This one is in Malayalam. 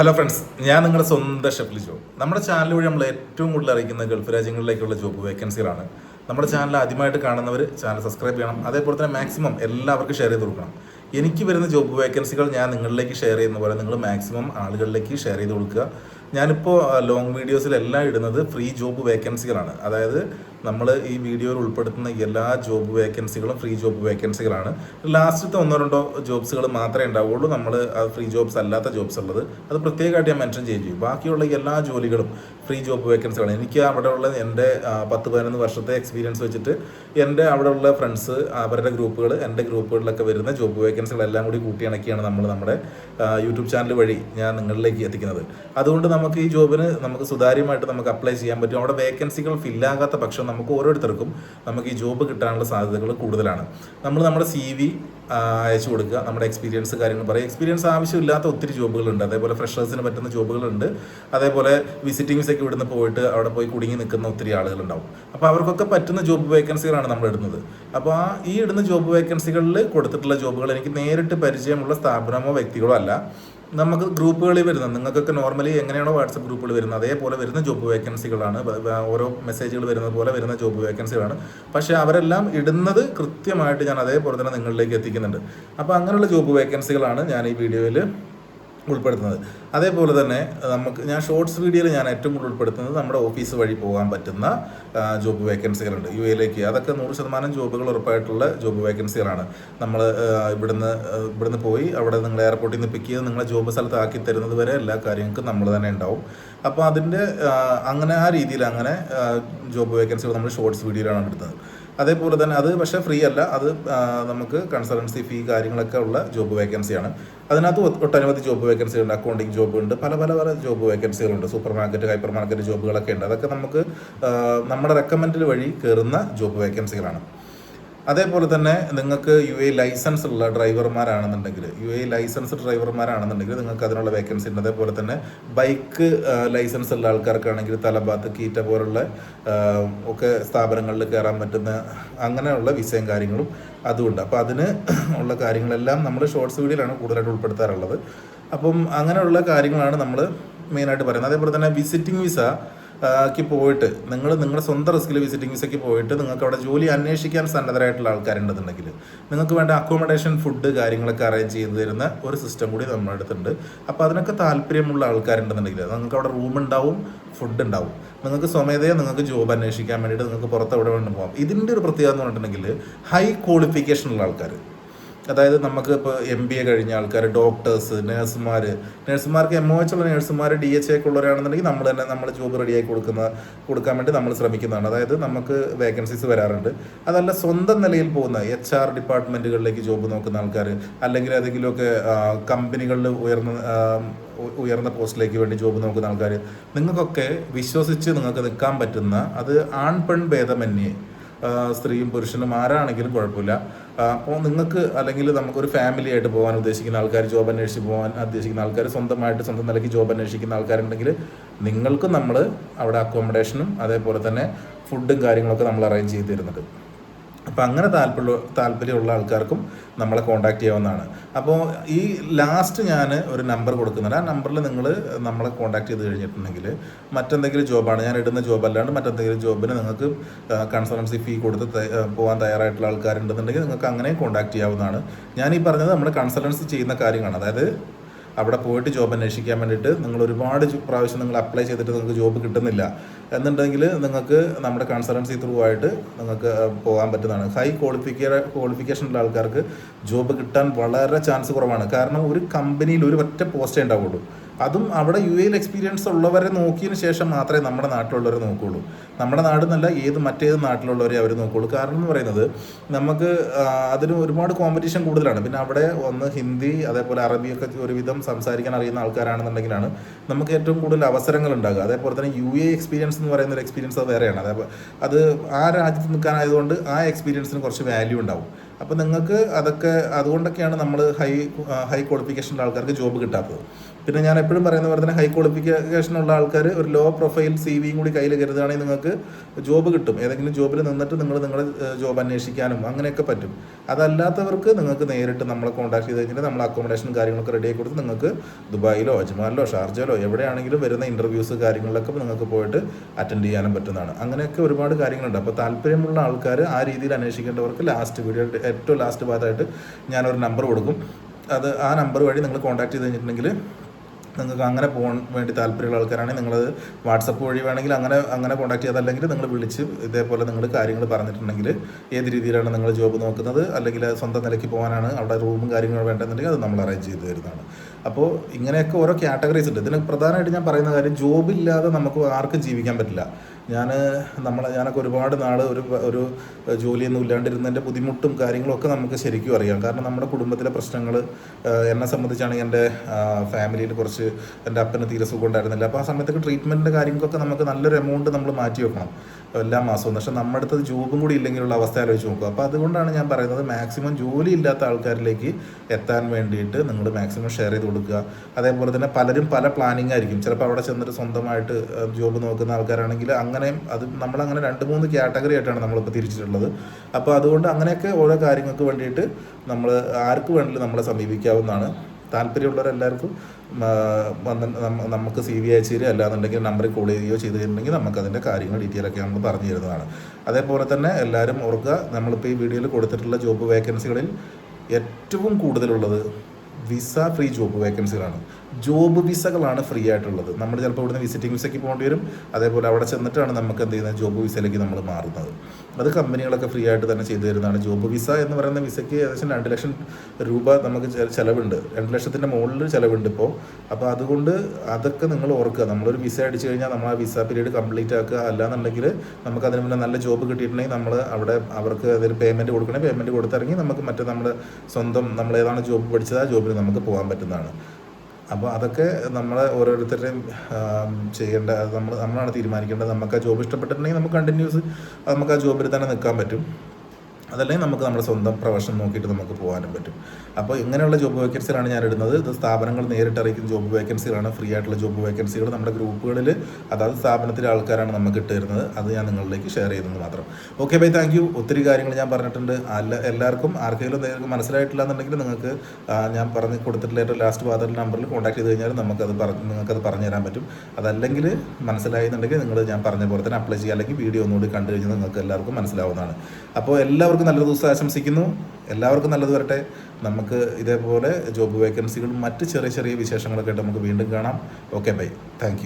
ഹലോ ഫ്രണ്ട്സ് ഞാൻ നിങ്ങളുടെ സ്വന്തം ഷെഫിൽ ജോ. നമ്മുടെ ചാനൽ വഴി നമ്മൾ ഏറ്റവും കൂടുതൽ അറിയിക്കുന്ന ഗൾഫ് രാജ്യങ്ങളിലേക്കുള്ള ജോബ് വേക്കൻസികളാണ് നമ്മുടെ ചാനൽ ആദ്യമായിട്ട് കാണുന്നവർ ചാനൽ സബ്സ്ക്രൈബ് ചെയ്യണം. അതേപോലെ തന്നെ മാക്സിമം എല്ലാവർക്കും ഷെയർ ചെയ്ത് കൊടുക്കണം. എനിക്ക് വരുന്ന ജോബ് വേക്കൻസികൾ ഞാൻ നിങ്ങളിലേക്ക് ഷെയർ ചെയ്യുന്ന പോലെ നിങ്ങൾ മാക്സിമം ആളുകളിലേക്ക് ഷെയർ ചെയ്ത് കൊടുക്കുക. ഞാനിപ്പോൾ ലോങ് വീഡിയോസിലെല്ലാം ഇടുന്നത് ഫ്രീ ജോബ് വേക്കൻസികളാണ് അതായത് നമ്മൾ ഈ വീഡിയോയിൽ ഉൾപ്പെടുത്തുന്ന എല്ലാ ജോബ് വേക്കൻസികളും ഫ്രീ ജോബ് വേക്കൻസികളാണ് ലാസ്റ്റത്തെ ഒന്നോ രണ്ടോ ജോബ്സുകൾ മാത്രമേ ഉണ്ടാവുള്ളൂ. നമ്മൾ ഫ്രീ ജോബ്സ് അല്ലാത്ത ജോബ്സ് ഉള്ളത്. അത് പ്രത്യേകമായിട്ട് ഞാൻ മെൻഷൻ ചെയ്യും. ബാക്കിയുള്ള എല്ലാ ജോലികളും ഫ്രീ ജോബ് വേക്കൻസികളാണ് എനിക്ക് അവിടെ ഉള്ള എന്റെ പത്ത് പതിനൊന്ന് വർഷത്തെ എക്സ്പീരിയൻസ് വെച്ചിട്ട് എന്റെ അവിടെ ഉള്ള ഫ്രണ്ട്സ് അവരുടെ ഗ്രൂപ്പുകൾ എന്റെ ഗ്രൂപ്പുകളിലൊക്കെ വരുന്ന ജോബ് വേക്കൻസികളെല്ലാം കൂടി കൂട്ടിയിണക്കിയാണ് നമ്മൾ നമ്മുടെ യൂട്യൂബ് ചാനൽ വഴി ഞാൻ നിങ്ങളിലേക്ക് എത്തിക്കുന്നത്. അതുകൊണ്ട് നമുക്ക് ഈ ജോബിന് നമുക്ക് സുതാര്യമായിട്ട് നമുക്ക് അപ്ലൈ ചെയ്യാൻ പറ്റും. അവിടെ വേക്കൻസികൾ ഫില്ലാകാത്ത പക്ഷം നമുക്ക് ഓരോരുത്തർക്കും നമുക്ക് ഈ ജോബ് കിട്ടാനുള്ള സാധ്യതകൾ കൂടുതലാണ്. നമ്മൾ നമ്മുടെ സി വി അയച്ചു കൊടുക്കുക. നമ്മുടെ എക്സ്പീരിയൻസ് കാര്യങ്ങൾ പറയുക എക്സ്പീരിയൻസ് ആവശ്യമില്ലാത്ത ഒത്തിരി ജോബുകളുണ്ട്. അതേപോലെ ഫ്രഷേഴ്സിന് പറ്റുന്ന ജോബുകളുണ്ട്. അതേപോലെ വിസിറ്റിംഗ്സൊക്കെ ഇവിടുന്ന് പോയിട്ട് അവിടെ പോയി കുടുങ്ങി നിൽക്കുന്ന ഒത്തിരി ആളുകളുണ്ടാവും. അപ്പോൾ അവർക്കൊക്കെ പറ്റുന്ന ജോബ് വേക്കൻസികളാണ് നമ്മൾ ഇടുന്നത്. അപ്പോൾ ആ ഈ ഇടുന്ന ജോബ് വേക്കൻസികളിൽ കൊടുത്തിട്ടുള്ള ജോബുകൾ എനിക്ക് നേരിട്ട് പരിചയമുള്ള സ്ഥാപനമോ വ്യക്തികളോ അല്ല. നമുക്ക് ഗ്രൂപ്പുകളിൽ വരുന്ന നിങ്ങൾക്കൊക്കെ നോർമലി എങ്ങനെയാണോ വാട്സപ്പ് ഗ്രൂപ്പുകൾ വരുന്നത്? അതേപോലെ വരുന്ന ജോബ് വേക്കൻസികളാണ് ഓരോ മെസ്സേജുകൾ വരുന്നത് പോലെ വരുന്ന ജോബ് വേക്കൻസികളാണ് പക്ഷേ അവരെല്ലാം ഇടുന്നത് കൃത്യമായിട്ട് ഞാൻ അതേപോലെ തന്നെ നിങ്ങളിലേക്ക് എത്തിക്കുന്നുണ്ട്. അപ്പോൾ അങ്ങനെയുള്ള ജോബ് വേക്കൻസികളാണ് ഞാൻ ഈ വീഡിയോയിൽ ഉൾപ്പെടുത്തുന്നത്. അതേപോലെ തന്നെ നമുക്ക് ഞാൻ ഷോർട്സ് വീഡിയോയിൽ ഞാൻ ഏറ്റവും കൂടുതൽ ഉൾപ്പെടുത്തുന്നത് നമ്മുടെ ഓഫീസ് വഴി പോകാൻ പറ്റുന്ന ജോബ് വേക്കൻസികളുണ്ട്. യു എയിലേക്ക് അതൊക്കെ നൂറ് ശതമാനം ജോബുകൾ ഉറപ്പായിട്ടുള്ള ജോബ് വേക്കൻസികളാണ്. നമ്മൾ ഇവിടുന്ന് ഇവിടുന്ന് പോയി അവിടെ നിങ്ങൾ എയർപോർട്ടിൽ നിന്ന് പിക്ക് ചെയ്ത് നിങ്ങളെ ജോബ് സ്ഥലത്ത് ആക്കി തരുന്നത് വരെ എല്ലാ കാര്യങ്ങൾക്കും നമ്മൾ തന്നെ ഉണ്ടാവും. അപ്പോൾ അതിന്റെ അങ്ങനെ ആ രീതിയിൽ അങ്ങനെ ജോബ് വേക്കൻസികൾ നമ്മൾ ഷോർട്സ് വീഡിയോയിലാണ് എടുത്തത് അതേപോലെ തന്നെ അത് പക്ഷേ ഫ്രീ അല്ല. അത് നമുക്ക് കൺസൾട്ടൻസി ഫീ കാര്യങ്ങളൊക്കെ ഉള്ള ജോബ് വേക്കൻസിയാണ് അതിനകത്ത് ഒട്ടനവധി ജോബ് വേക്കൻസി ഉണ്ട്. അക്കൗണ്ടിങ് ജോബ് ഉണ്ട്. പല പല പല ജോബ് വേക്കൻസികളുണ്ട് സൂപ്പർ മാർക്കറ്റ് ഹൈപ്പർ മാർക്കറ്റ് ജോബുകളൊക്കെ ഉണ്ട്. അതൊക്കെ നമുക്ക് നമ്മുടെ റെക്കമെൻഡിൽ വഴി കയറുന്ന ജോബ് വേക്കൻസികളാണ് അതേപോലെ തന്നെ നിങ്ങൾക്ക് യു എ ലൈസൻസ് ഉള്ള ഡ്രൈവർമാരാണെന്നുണ്ടെങ്കിൽ യു എ ലൈസൻസ് ഡ്രൈവർമാരാണെന്നുണ്ടെങ്കിൽ നിങ്ങൾക്ക് അതിനുള്ള വേക്കൻസി ഉണ്ട്. അതേപോലെ തന്നെ ബൈക്ക് ലൈസൻസ് ഉള്ള ആൾക്കാർക്കാണെങ്കിൽ തലബാത്ത് കീറ്റ പോലുള്ള ഒക്കെ സ്ഥാപനങ്ങളിൽ കയറാൻ പറ്റുന്ന അങ്ങനെയുള്ള വിസയും കാര്യങ്ങളും അതുമുണ്ട് അപ്പോൾ അതിന് ഉള്ള കാര്യങ്ങളെല്ലാം നമ്മൾ ഷോർട്സ് വീഡിയോയിലാണ് കൂടുതലായിട്ട് ഉൾപ്പെടുത്താറുള്ളത്. അപ്പം അങ്ങനെയുള്ള കാര്യങ്ങളാണ് നമ്മൾ മെയിനായിട്ട് പറയുന്നത്. അതേപോലെ തന്നെ വിസിറ്റിംഗ് വിസ ക്ക് പോയിട്ട് നിങ്ങൾ നിങ്ങളുടെ സ്വന്തം റിസ്കിൽ വിസിറ്റിംഗ് വിസയ്ക്ക് പോയിട്ട് നിങ്ങൾക്ക് അവിടെ ജോലി അന്വേഷിക്കാൻ സന്നദ്ധരായിട്ടുള്ള ആൾക്കാരുണ്ടെന്നുണ്ടെങ്കിൽ നിങ്ങൾക്ക് വേണ്ട അക്കോമഡേഷൻ ഫുഡ് കാര്യങ്ങളൊക്കെ അറേഞ്ച് ചെയ്തു തരുന്ന ഒരു സിസ്റ്റം കൂടി നമ്മുടെ അടുത്തുണ്ട്. അപ്പോൾ അതിനൊക്കെ താല്പര്യമുള്ള ആൾക്കാരുണ്ടെന്നുണ്ടെങ്കിൽ നിങ്ങൾക്ക് അവിടെ റൂം ഉണ്ടാവും ഫുഡ് ഉണ്ടാവും. നിങ്ങൾക്ക് സ്വമേധയാ നിങ്ങൾക്ക് ജോബ് അന്വേഷിക്കാൻ വേണ്ടിയിട്ട് നിങ്ങൾക്ക് പുറത്ത് എവിടെ വേണം പോകാം. ഇതിന്റെ ഒരു പ്രത്യേകത എന്ന് പറഞ്ഞിട്ടുണ്ടെങ്കിൽ ഹൈ ക്വാളിഫിക്കേഷൻ ഉള്ള ആൾക്കാർ അതായത് നമുക്ക് ഇപ്പോൾ എം ബി എ കഴിഞ്ഞ ആൾക്കാർ ഡോക്ടേഴ്സ് നേഴ്സുമാർ നേഴ്സുമാർക്ക് എം ഒ എച്ച് ഉള്ള നേഴ്സുമാർ ഡി എച്ച് ഒക്കെ ഉള്ളവരാണെന്നുണ്ടെങ്കിൽ നമ്മൾ തന്നെ നമ്മൾ ജോബ് റെഡിയായി കൊടുക്കുന്ന കൊടുക്കാൻ വേണ്ടി നമ്മൾ ശ്രമിക്കുന്നതാണ്. അതായത് നമുക്ക് വേക്കൻസീസ് വരാറുണ്ട്. അതല്ല സ്വന്തം നിലയിൽ പോകുന്ന എച്ച് ആർ ഡിപ്പാർട്ട്മെന്റുകളിലേക്ക് ജോബ് നോക്കുന്ന ആൾക്കാർ അല്ലെങ്കിൽ ഏതെങ്കിലുമൊക്കെ കമ്പനികളിൽ ഉയർന്ന ഉയർന്ന പോസ്റ്റിലേക്ക് വേണ്ടി ജോബ് നോക്കുന്ന ആൾക്കാർ നിങ്ങൾക്കൊക്കെ വിശ്വസിച്ച് നിങ്ങൾക്ക് നിൽക്കാൻ പറ്റുന്ന അത് ആൺ പെൺ ഭേദമന്യേ സ്ത്രീയും പുരുഷനും ആരാണെങ്കിലും കുഴപ്പമില്ല. അപ്പോൾ നിങ്ങൾക്ക് അല്ലെങ്കിൽ നമുക്കൊരു ഫാമിലി ആയിട്ട് പോകാൻ ഉദ്ദേശിക്കുന്ന ആൾക്കാർ ജോബ് അന്വേഷിച്ച് പോകാൻ ഉദ്ദേശിക്കുന്ന ആൾക്കാർ സ്വന്തമായിട്ട് സ്വന്തം നിലയ്ക്ക് ജോബ് അന്വേഷിക്കുന്ന ആൾക്കാരുണ്ടെങ്കിൽ നിങ്ങൾക്കും നമ്മൾ അവിടെ അക്കോമഡേഷനും അതേപോലെ തന്നെ ഫുഡും കാര്യങ്ങളൊക്കെ നമ്മൾ അറേഞ്ച് ചെയ്ത് തരുന്നുണ്ട്. അപ്പോൾ അങ്ങനെ താല്പര്യ താല്പര്യമുള്ള ആൾക്കാർക്കും നമ്മളെ കോൺടാക്റ്റ് ചെയ്യാവുന്നതാണ്. അപ്പോൾ ഈ ലാസ്റ്റ് ഞാൻ ഒരു നമ്പർ കൊടുക്കുന്നുണ്ട്. ആ നമ്പറിൽ നിങ്ങൾ നമ്മളെ കോൺടാക്ട് ചെയ്ത് കഴിഞ്ഞിട്ടുണ്ടെങ്കിൽ മറ്റെന്തെങ്കിലും ജോബാണ് ഞാൻ ഇടുന്ന ജോബ് അല്ലാണ്ട് മറ്റെന്തെങ്കിലും ജോബിന് നിങ്ങൾക്ക് കൺസൾട്ടൻസി ഫീ കൊടുത്ത് പോകാൻ തയ്യാറായിട്ടുള്ള ആൾക്കാരുണ്ടെന്നുണ്ടെങ്കിൽ നിങ്ങൾക്ക് അങ്ങനെ കോൺടാക്ട് ചെയ്യാവുന്നതാണ്. ഞാൻ ഈ പറഞ്ഞത് നമ്മുടെ കൺസൾട്ടൻസി ചെയ്യുന്ന കാര്യങ്ങളാണ്. അതായത് അവിടെ പോയിട്ട് ജോബ് അന്വേഷിക്കാൻ വേണ്ടിയിട്ട് നിങ്ങൾ ഒരുപാട് പ്രാവശ്യം നിങ്ങൾ അപ്ലൈ ചെയ്തിട്ട് നിങ്ങൾക്ക് ജോബ് കിട്ടുന്നില്ല. എന്നുണ്ടെങ്കിൽ നിങ്ങൾക്ക് നമ്മുടെ കൺസൾട്ടൻസി ത്രൂ ആയിട്ട് നിങ്ങൾക്ക് പോകാൻ പറ്റുന്നതാണ്. ഹൈ ക്വാളിഫിക്ക ക്വാളിഫിക്കേഷൻ ഉള്ള ആൾക്കാർക്ക് ജോബ് കിട്ടാൻ വളരെ ചാൻസ് കുറവാണ്. കാരണം ഒരു കമ്പനിയിൽ ഒരു ഒറ്റ പോസ്റ്റേ ഉണ്ടാവുള്ളൂ. അതും അവിടെ യു എയിൽ എക്സ്പീരിയൻസ് ഉള്ളവരെ നോക്കിയതിന് ശേഷം മാത്രമേ നമ്മുടെ നാട്ടിലുള്ളവരെ നോക്കുകയുള്ളൂ നമ്മുടെ നാട് എന്നല്ല ഏത് മറ്റേത് നാട്ടിലുള്ളവരെ അവർ നോക്കുകയുള്ളൂ കാരണം എന്ന് പറയുന്നത് നമുക്ക് അതിന് ഒരുപാട് കോമ്പറ്റീഷൻ കൂടുതലാണ്. പിന്നെ അവിടെ ഒന്ന് ഹിന്ദി അതേപോലെ അറബിയൊക്കെ ഒരുവിധം സംസാരിക്കാൻ അറിയുന്ന ആൾക്കാരാണെന്നുണ്ടെങ്കിലാണ് നമുക്ക് ഏറ്റവും കൂടുതൽ അവസരങ്ങൾ ഉണ്ടാകുക. അതേപോലെ തന്നെ യു എ എക്സ്പീരിയൻസ് എന്ന് പറയുന്ന ഒരു എക്സ്പീരിയൻസ് അത് വേറെയാണ്. അതേപോലെ അത് ആ രാജ്യത്ത് നിൽക്കാനായതുകൊണ്ട് ആ എക്സ്പീരിയൻസിന് കുറച്ച് വാല്യൂ ഉണ്ടാവും. അപ്പോൾ നിങ്ങൾക്ക് അതൊക്കെ അതുകൊണ്ടൊക്കെയാണ് നമ്മൾ ഹൈ ഹൈ ക്വാളിഫിക്കേഷനുള്ള ആൾക്കാർക്ക് ജോബ് കിട്ടാത്തത്. പിന്നെ ഞാൻ എപ്പോഴും പറയുന്ന പോലെ തന്നെ ഹൈ ക്വാളിഫിക്കേഷൻ ഉള്ള ആൾക്കാർ ഒരു ലോ പ്രൊഫൈൽ സി വിയും കൂടി കയ്യിൽ കരുതുകയാണെങ്കിൽ നിങ്ങൾക്ക് ജോബ് കിട്ടും. ഏതെങ്കിലും ജോബിൽ നിന്നിട്ട് നിങ്ങൾ നിങ്ങളുടെ ജോബ് അന്വേഷിക്കാനും അങ്ങനെയൊക്കെ പറ്റും. അതല്ലാത്തവർക്ക് നിങ്ങൾക്ക് നേരിട്ട് നമ്മളെ കോൺടാക്ട് ചെയ്ത് കഴിഞ്ഞാൽ നമ്മൾ അക്കോമഡേഷൻ കാര്യങ്ങളൊക്കെ റെഡി ആക്കി കൊടുത്ത് നിങ്ങൾക്ക് ദുബായിലോ അജ്മാനിലോ ഷാർജയിലോ എവിടെയാണെങ്കിലും വരുന്ന ഇന്റർവ്യൂസ് കാര്യങ്ങളിലൊക്കെ നിങ്ങൾക്ക് പോയിട്ട് അറ്റൻഡ് ചെയ്യാനും പറ്റുന്നതാണ്. അങ്ങനെയൊക്കെ ഒരുപാട് കാര്യങ്ങളുണ്ട്. അപ്പോൾ താല്പര്യമുള്ള ആൾക്കാർ ആ രീതിയിൽ അന്വേഷിക്കേണ്ടവർക്ക് ലാസ്റ്റ് വീഡിയോ ഏറ്റവും ലാസ്റ്റ് ഭാഗത്തായിട്ട് ഞാനൊരു നമ്പർ കൊടുക്കും. അത് ആ നമ്പർ വഴി നിങ്ങൾ കോൺടാക്ട് ചെയ്ത് കഴിഞ്ഞിട്ടുണ്ടെങ്കിൽ നിങ്ങൾക്ക് അങ്ങനെ പോകാൻ വേണ്ടി താല്പര്യമുള്ള ആൾക്കാരാണെങ്കിൽ നിങ്ങൾ വാട്സപ്പ് വഴി വേണമെങ്കിൽ അങ്ങനെ അങ്ങനെ കോൺടാക്ട് ചെയ്യാതെ അല്ലെങ്കിൽ നിങ്ങൾ വിളിച്ച് ഇതേപോലെ നിങ്ങൾ കാര്യങ്ങൾ പറഞ്ഞിട്ടുണ്ടെങ്കിൽ ഏത് രീതിയിലാണ് നിങ്ങൾ ജോബ് നോക്കുന്നത് അല്ലെങ്കിൽ സ്വന്തം നിലയ്ക്ക് പോകാനാണ് അവിടെ റൂമും കാര്യങ്ങളും വേണ്ടെന്നുണ്ടെങ്കിൽ അത് നമ്മൾ അറേഞ്ച് ചെയ്ത് തരുന്നതാണ്. അപ്പോൾ ഇങ്ങനെയൊക്കെ ഓരോ കാറ്റഗറീസ് ഉണ്ട്. ഇതിന് പ്രധാനമായിട്ട് ഞാൻ പറയുന്ന കാര്യം ജോബില്ലാതെ നമുക്ക് ആർക്കും ജീവിക്കാൻ പറ്റില്ല. ഞാൻ നമ്മളെ ഞാനൊക്കെ ഒരുപാട് നാൾ ഒരു ഒരു ജോലിയൊന്നും ഇല്ലാണ്ടിരുന്നതിന്റെ ബുദ്ധിമുട്ടും കാര്യങ്ങളും ഒക്കെ നമുക്ക് ശരിക്കും അറിയാം. കാരണം നമ്മുടെ കുടുംബത്തിലെ പ്രശ്നങ്ങൾ എന്നെ സംബന്ധിച്ചാണെങ്കിൽ എന്റെ ഫാമിലിയിൽ കുറച്ച് എന്റെ അപ്പന് തീരെ സുഖം ഉണ്ടായിരുന്നില്ല. അപ്പോൾ ആ സമയത്തൊക്കെ ട്രീറ്റ്മെന്റിന്റെ കാര്യങ്ങൾക്കൊക്കെ നമുക്ക് നല്ലൊരു എമൗണ്ട് നമ്മൾ മാറ്റി വെക്കണം. എല്ലാ മാസവും. പക്ഷെ നമ്മുടെ അടുത്ത് ജോബും കൂടി ഇല്ലെങ്കിലുള്ള അവസ്ഥ ആലോചിച്ച് നോക്കുക. അപ്പോൾ അതുകൊണ്ടാണ് ഞാൻ പറയുന്നത് മാക്സിമം ജോലി ഇല്ലാത്ത ആൾക്കാരിലേക്ക് എത്താൻ വേണ്ടിയിട്ട് നിങ്ങൾ മാക്സിമം ഷെയർ ചെയ്ത് കൊടുക്കുക. അതേപോലെ തന്നെ പലരും പല പ്ലാനിങ് ആയിരിക്കും. ചിലപ്പോൾ അവിടെ ചെന്നിട്ട് സ്വന്തമായിട്ട് ജോബ് നോക്കുന്ന ആൾക്കാരാണെങ്കിൽ അങ്ങനെയും അത് നമ്മളങ്ങനെ രണ്ട് മൂന്ന് കാറ്റഗറി ആയിട്ടാണ് നമ്മളിപ്പോൾ തിരിച്ചിട്ടുള്ളത്. അപ്പോൾ അതുകൊണ്ട് അങ്ങനെയൊക്കെ ഓരോ കാര്യങ്ങൾക്ക് വേണ്ടിയിട്ട് നമ്മൾ ആർക്ക് വേണമെങ്കിലും നമ്മളെ സമീപിക്കാവുന്നതാണ്. താല്പര്യമുള്ളവരെല്ലാവർക്കും വന്ന് നമുക്ക് സി വി അയച്ചു തരിക അല്ലാന്നുണ്ടെങ്കിൽ നമ്പറിൽ കോൾ ചെയ്യുകയോ ചെയ്ത് നമുക്ക് അതിന്റെ കാര്യങ്ങൾ ഡീറ്റെയിൽ ഒക്കെ നമ്മൾ പറഞ്ഞു തരുന്നതാണ്. അതേപോലെ തന്നെ എല്ലാവരും ഓർക്കുക നമ്മളിപ്പോൾ ഈ വീഡിയോയിൽ കൊടുത്തിട്ടുള്ള ജോബ് വേക്കൻസികളിൽ ഏറ്റവും കൂടുതലുള്ളത് വിസ ഫ്രീ ജോബ് വേക്കൻസികളാണ് ജോബ് വിസകളാണ് ഫ്രീ ആയിട്ടുള്ളത്. നമ്മൾ ചിലപ്പോൾ ഇവിടുന്ന് വിസിറ്റിംഗ് വിസയ്ക്ക് പോകേണ്ടി വരും. അതേപോലെ അവിടെ ചെന്നിട്ടാണ് നമുക്ക് എന്ത് ചെയ്യുന്നത്? ജോബ് വിസയിലേക്ക് നമ്മൾ മാറുന്നത്. അത് കമ്പനികളൊക്കെ ഫ്രീ ആയിട്ട് തന്നെ ചെയ്തു തരുന്നതാണ്. ജോബ് വിസ എന്ന് പറയുന്ന വിസയ്ക്ക് ഏകദേശം രണ്ട് ലക്ഷം രൂപ നമുക്ക് ചിലവുണ്ട്. രണ്ട് ലക്ഷത്തിന്റെ മുകളിൽ ചിലവുണ്ട് ഇപ്പോൾ അപ്പോൾ അതുകൊണ്ട് അതൊക്കെ നിങ്ങൾ ഓർക്കുക. നമ്മളൊരു വിസ അടിച്ചു കഴിഞ്ഞാൽ നമ്മൾ ആ വിസ പീരീഡ് കംപ്ലീറ്റ് ആക്കുക. അല്ലാന്നുണ്ടെങ്കിൽ നമുക്ക് അതിന് മുന്നേ നല്ല ജോബ് കിട്ടിയിട്ടുണ്ടെങ്കിൽ നമ്മൾ അവിടെ അവർക്ക് അതിൽ പേയ്മെന്റ് കൊടുക്കണേ. പേയ്മെന്റ് കൊടുത്തിറങ്ങി നമുക്ക് മറ്റേ നമ്മുടെ സ്വന്തം നമ്മൾ ഏതാണ് ജോബ് പഠിച്ചത് ആ ജോബിൽ നമുക്ക് പോകാൻ പറ്റുന്നതാണ്. അപ്പോൾ അതൊക്കെ നമ്മളെ ഓരോരുത്തരുടെയും ചെയ്യേണ്ട നമ്മൾ നമ്മളാണ് തീരുമാനിക്കേണ്ടത്. നമുക്ക് ആ ജോബ് ഇഷ്ടപ്പെട്ടിട്ടുണ്ടെങ്കിൽ നമുക്ക് കണ്ടിന്യൂസ് നമുക്ക് ആ ജോബിൽ തന്നെ നിൽക്കാൻ പറ്റും. അതല്ലെങ്കിൽ നമുക്ക് നമ്മുടെ സ്വന്തം പ്രൊഫഷൻ നോക്കിയിട്ട് നമുക്ക് പോകാനും പറ്റും. അപ്പോൾ ഇങ്ങനെയുള്ള ജോബ് വേക്കൻസികളാണ് ഞാൻ ഇടുന്നത് ഇത് സ്ഥാപനങ്ങൾ നേരിട്ട് അറിയിക്കുന്ന ജോബ് വേക്കൻസികളാണ് ഫ്രീ ആയിട്ടുള്ള ജോബ് വേക്കൻസികൾ നമ്മുടെ ഗ്രൂപ്പുകളിൽ അതാത് സ്ഥാപനത്തിലെ ആൾക്കാരാണ് നമുക്ക് ഇട്ട് തരുന്നത് അത് ഞാൻ നിങ്ങളിലേക്ക് ഷെയർ ചെയ്യുന്നത് മാത്രം. ഓക്കെ ബൈ താങ്ക് യു ഒത്തിരി കാര്യങ്ങൾ ഞാൻ പറഞ്ഞിട്ടുണ്ട്. എല്ലാവർക്കും ആർക്കെങ്കിലും നിങ്ങൾക്ക് മനസ്സിലായിട്ടില്ല എന്നുണ്ടെങ്കിൽ നിങ്ങൾക്ക് ഞാൻ പറഞ്ഞ് കൊടുത്തിട്ടുള്ള ഏറ്റവും ലാസ്റ്റ് ഭാഗത്തുള്ള നമ്പറിൽ കോൺടാക്ട് ചെയ്ത് കഴിഞ്ഞാൽ നമുക്കത് പറഞ്ഞ് നിങ്ങൾക്കത് പറഞ്ഞു തരാൻ പറ്റും. അതല്ലെങ്കിൽ മനസ്സിലായെന്നുണ്ടെങ്കിൽ നിങ്ങൾ ഞാൻ പറഞ്ഞ പോലെ തന്നെ അപ്ലൈ ചെയ്യുക. അല്ലെങ്കിൽ വീഡിയോ ഒന്നുകൂടി കണ്ടു കഴിഞ്ഞാൽ നിങ്ങൾക്ക് എല്ലാവർക്കും മനസ്സിലാവുന്നതാണ്. അപ്പോൾ എല്ലാവർക്കും നല്ലൊരു ദിവസം ആശംസിക്കുന്നു. എല്ലാവർക്കും നല്ലത് വരട്ടെ. നമുക്ക് ഇതേപോലെ ജോബ് വേക്കൻസികളും മറ്റ് ചെറിയ ചെറിയ വിശേഷങ്ങളൊക്കെ ആയിട്ട് നമുക്ക് വീണ്ടും കാണാം. Okay bye thank